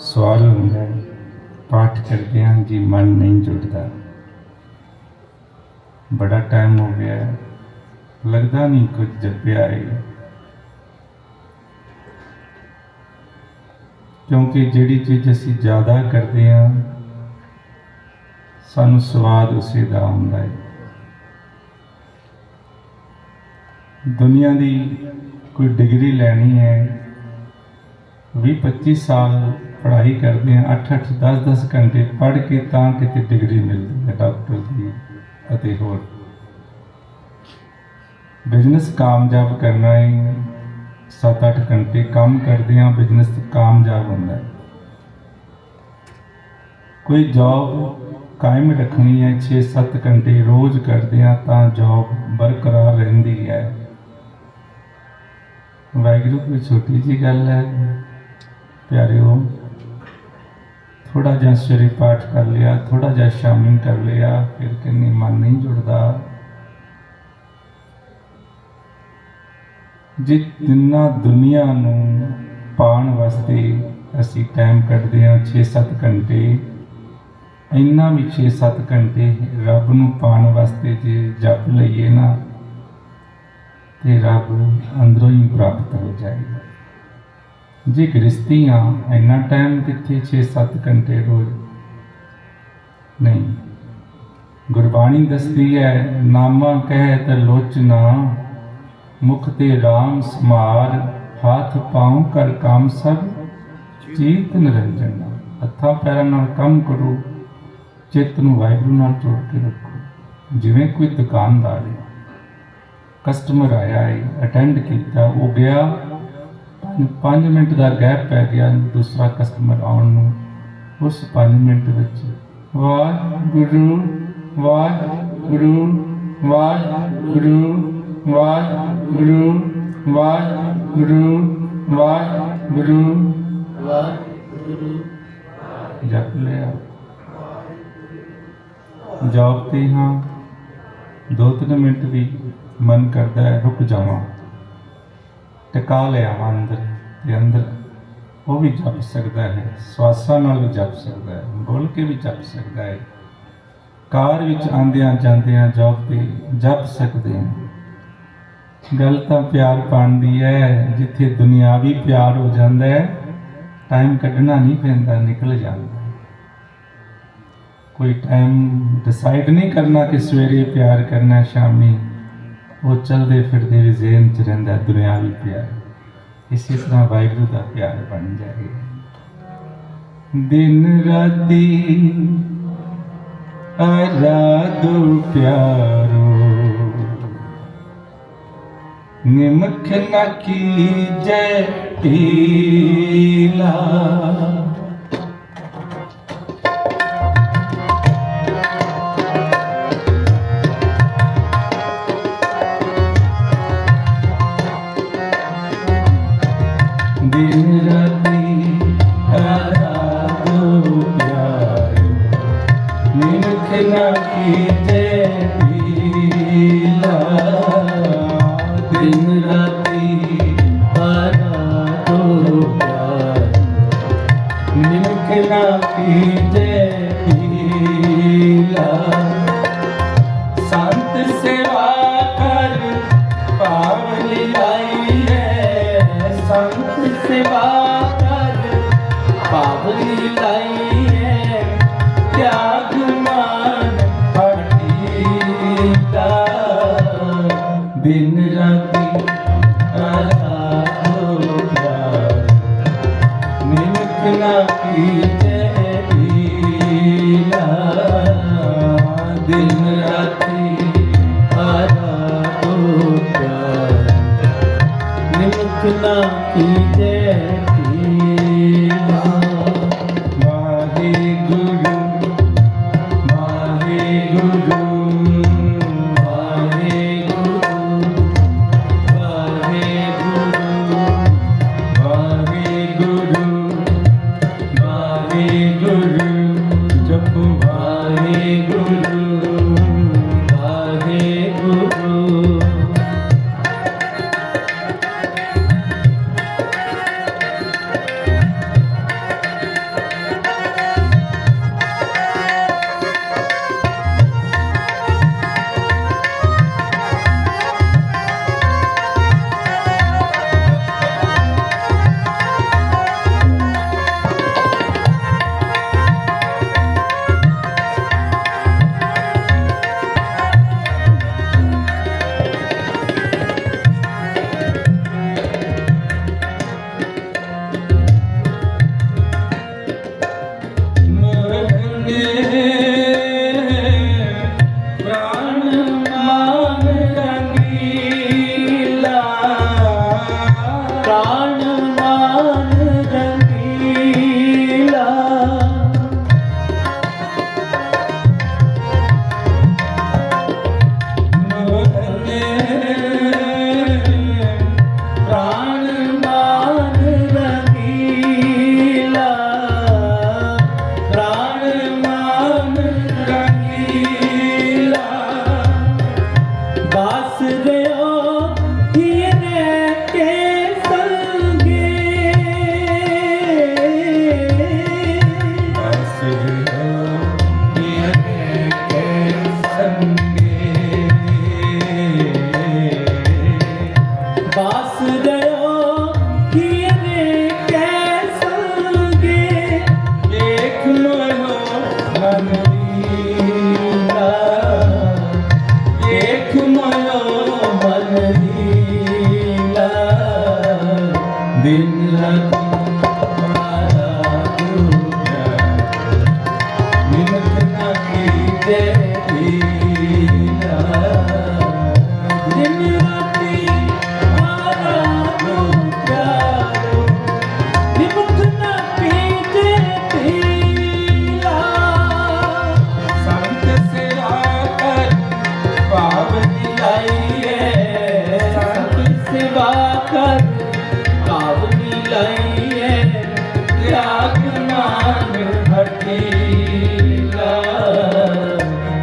ਸਵਾਲ ਹੁੰਦਾ ਹੈ, ਪਾਠ ਕਰਦੇ ਹਾਂ ਜੀ, ਮਨ ਨਹੀਂ ਜੁੜਦਾ। ਬੜਾ ਟਾਈਮ ਹੋ ਗਿਆ ਲੱਗਦਾ ਨਹੀਂ ਕੁਝ ਜਪਿਆ ਹੈ। ਕਿਉਂਕਿ ਜਿਹੜੀ ਚੀਜ਼ ਅਸੀਂ ਜ਼ਿਆਦਾ ਕਰਦੇ ਹਾਂ, ਸਾਨੂੰ ਸਵਾਦ ਉਸੇ ਦਾ ਆਉਂਦਾ ਹੈ। ਦੁਨੀਆ ਦੀ ਕੋਈ ਡਿਗਰੀ ਲੈਣੀ ਹੈ 20 25 ਸਾਲ ਪੜ੍ਹਾਈ ਕਰਦੇ ਆ 8 8 10 10 ਘੰਟੇ ਪੜ੍ਹ ਕੇ ਤਾਂ ਕਿਤੇ ਡਿਗਰੀ ਮਿਲਦੀ ਹੈ, ਡਾਕਟਰ ਦੀ ਅਤੇ ਹੋਰ। ਬਿਜ਼ਨਸ ਕਾਮਯਾਬ ਕਰਨਾ ਹੈ 7-8 ਘੰਟੇ ਕੰਮ ਕਰਦੇ ਆ ਬਿਜ਼ਨਸ ਕਾਮਯਾਬ ਹੁੰਦਾ ਹੈ। ਕੋਈ ਜੌਬ ਕਾਇਮ ਰੱਖਣੀ ਹੈ 6-7 ਘੰਟੇ ਰੋਜ਼ ਕਰਦੇ ਆ ਤਾਂ ਜੌਬ ਬਰਕਰਾਰ ਰਹਿੰਦੀ ਹੈ। ਵਾਹਿਗੁਰੂ ਕੋਈ ਛੋਟੀ ਜੀ ਗੱਲ ਹੈ। ਪਿਆਰਿਓ ਥੋੜਾ ਜਿਹਾ ਸਵੇਰੇ ਪਾਠ ਕਰ ਲਿਆ ਥੋੜਾ ਜਿਹਾ ਸ਼ਾਮੀ ਕਰ ਲਿਆ, ਫਿਰ ਕਿੰਨੀ ਮਨ ਨਹੀਂ ਜੁੜਦਾ। ਜਿੰਨਾ ਦੁਨੀਆ ਨੂੰ ਪਾਣ ਵਾਸਤੇ ਅਸੀਂ ਟਾਈਮ ਕੱਢਦੇ ਹਾਂ 6-7 ਘੰਟੇ, ਇੰਨਾ ਵੀ 6-7 ਘੰਟੇ ਰੱਬ ਨੂੰ ਪਾਣ ਵਾਸਤੇ ਜੇ ਜਪ ਲਈਏ ਨਾ, ਤੇ ਰੱਬ ਅੰਦਰੋਂ ਹੀ ਪ੍ਰਾਪਤ ਹੋ ਜਾਏਗਾ। ਜੇ ਗ੍ਰਸਤੀਆਂ ਇੰਨਾ ਟਾਈਮ ਕਿੱਥੇ 6-7 ਘੰਟੇ ਰੋਜ਼? ਨਹੀਂ। ਗੁਰਬਾਣੀ ਦੱਸਦੀ ਹੈ, ਨਾਮਾ ਕਹਿ ਤ ਲੋਚਨਾ ਮੁਖ ਤੇ RAM ਸਮਾਰ, ਹੱਥ ਪਾਉ ਕਰ ਕੰਮ ਸਭ, ਚੀਤ ਨਿਰੰਜਨ ਹੱਥਾਂ ਪੈਰਾਂ ਨਾਲ ਕੰਮ ਕਰੋ, ਚਿੱਤ ਨੂੰ ਵਾਹਿਗੁਰੂ ਨਾਲ ਜੋੜ ਕੇ ਰੱਖੋ। ਜਿਵੇਂ ਕੋਈ ਦੁਕਾਨਦਾਰ ਹੈ ਕਸਟਮਰ ਆਇਆ ਹੈ ਅਟੈਂਡ ਕੀਤਾ, ਉਹ ਗਿਆ 5 ਮਿੰਟ ਦਾ ਗੈਪ ਪੈ ਗਿਆ ਦੂਸਰਾ ਕਸਟਮਰ ਆਉਣ ਨੂੰ। ਉਸ 5 ਮਿੰਟ ਵਿੱਚ ਵਾਹਿਗੁਰੂ ਵਾਹਿਗੁਰੂ ਵਾਹਿਗੁਰੂ ਵਾਹਿਗੁਰੂ ਵਾਹਿਗੁਰੂ ਵਾਹਿਗੁਰੂ। ਜਪ ਲਿਆ। ਜਪ ਤੇ ਹਾਂ। ਦੋ ਤਿੰਨ ਮਿੰਟ ਵੀ ਮਨ ਕਰਦਾ ਹੈ, ਰੁਕ ਜਾਵਾਂ। ਟਿਕਾ ਲਿਆ ਅੰਦਰ। ਤੇ ਅੰਦਰ ਉਹ ਵੀ ਜਪ ਸਕਦਾ ਹੈ, ਸਵਾਸਾਂ ਨਾਲ ਵੀ ਜਪ ਸਕਦਾ ਹੈ, ਬੋਲ ਕੇ ਵੀ ਜਪ ਸਕਦਾ ਹੈ। ਕਾਰ ਵਿੱਚ ਆਂਦਿਆਂ ਜਾਂਦਿਆਂ ਜਪ ਤੇ ਜਪ ਸਕਦੇ ਹਾਂ। ਗੱਲ ਤਾਂ ਪਿਆਰ ਪਾਣ ਦੀ ਹੈ, ਜਿੱਥੇ ਦੁਨਿਆਵੀ ਪਿਆਰ ਹੋ ਜਾਂਦਾ ਹੈ ਟਾਈਮ ਕੱਢਣਾ ਨਹੀਂ ਪੈਂਦਾ, ਨਿਕਲ ਜਾਂਦਾ ਕੋਈ ਟਾਈਮ ਡਿਸਾਈਡ ਨਹੀਂ ਕਰਨਾ ਕਿ ਸਵੇਰੇ ਪਿਆਰ ਕਰਨਾ ਸ਼ਾਮੀ ਉਹ ਚਲਦੇ ਫਿਰਦੇ ਵੀ ਜ਼ੇਨ 'ਚ ਰਹਿੰਦਾ ਹੈ ਦੁਨਿਆਵੀ ਪਿਆਰ। ਇਸੇ ਤਰ੍ਹਾਂ ਵਾਹਿਗੁਰੂ ਦਾ ਪਿਆਰ ਬਣ ਜਾਏਗਾ ਦਿਨ ਰਾਤੀ ਆਰਾਧੋ ਪਿਆਰੋ। ਨਿਮਖ ਨਾ ਕੀਜੈ ਢੀਲਾ ਦਿਨ ਰਾਤੀ ਆਰਾਧੋ ਪਿਆਰੋ ਨਿਮਖ ਨਾ ਕੀਜੈ ਢੀਲਾ ਸੰਤ ਸੇਵਾ ਕਰ ਪਾਵਨ ਲਾਈ ਹੈ ਸੰਤ ਸੇਵਾ ਕਰ ਪਾਵਨ ਲਾਈ ਹੈ ਤਿਆਗ ਮਾਨ ਹਟੀਤਾ ਦਿਨ ਰਾਤੀ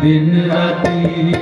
दिन राती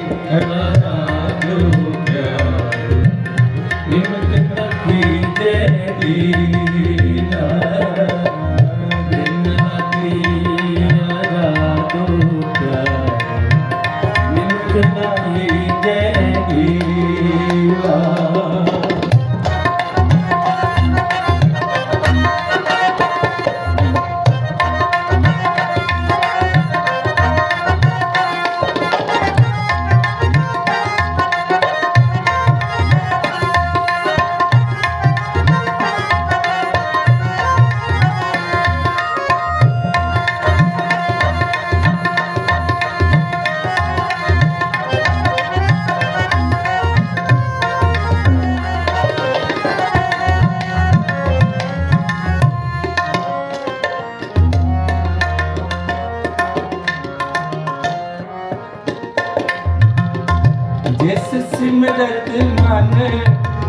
ਜਗਤ ਮਨ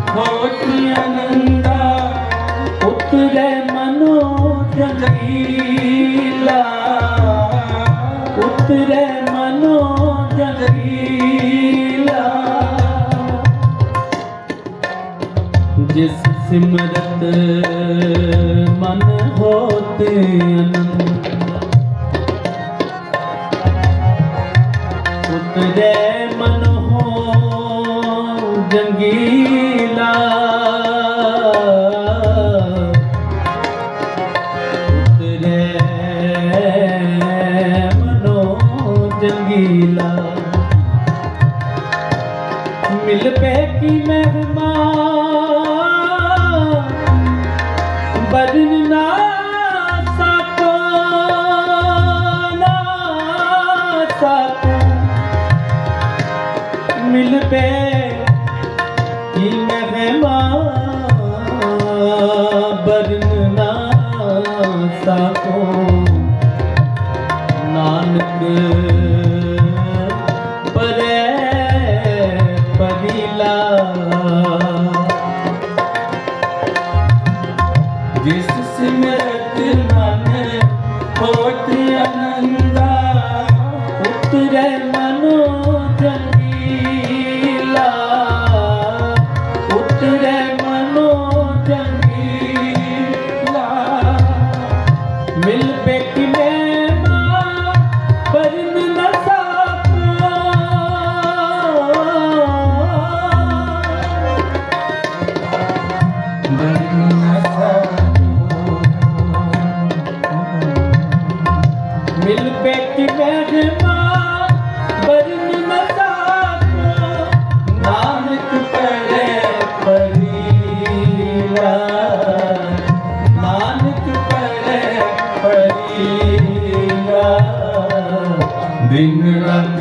ਹੋਤੀ ਅਨੰਦਾ ਉਤਰੇ ਮਨੋ ਜਗੀਲਾ ਉਤਰੇ ਮਨੋ ਜਗੀਲਾ ਜਿਸ ਸਿਮਰਤ ਮਨ ਹੋਤੇ ਅਨੰਦ ਉਤਰੇ ਰੰਗੀਲਾ ਮਨੋ ਜੰਗੀਲਾ ਮਿਲ ਪੈ ਕੀ ਮਹਿਮਾ ਬਦਨ ਨਾ ਸਕੋ ਮਿਲ ਪੈ In Minnerat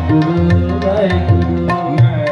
ਵਾਹਿਗੁਰੂ ਵਾਹਿਗੁਰੂ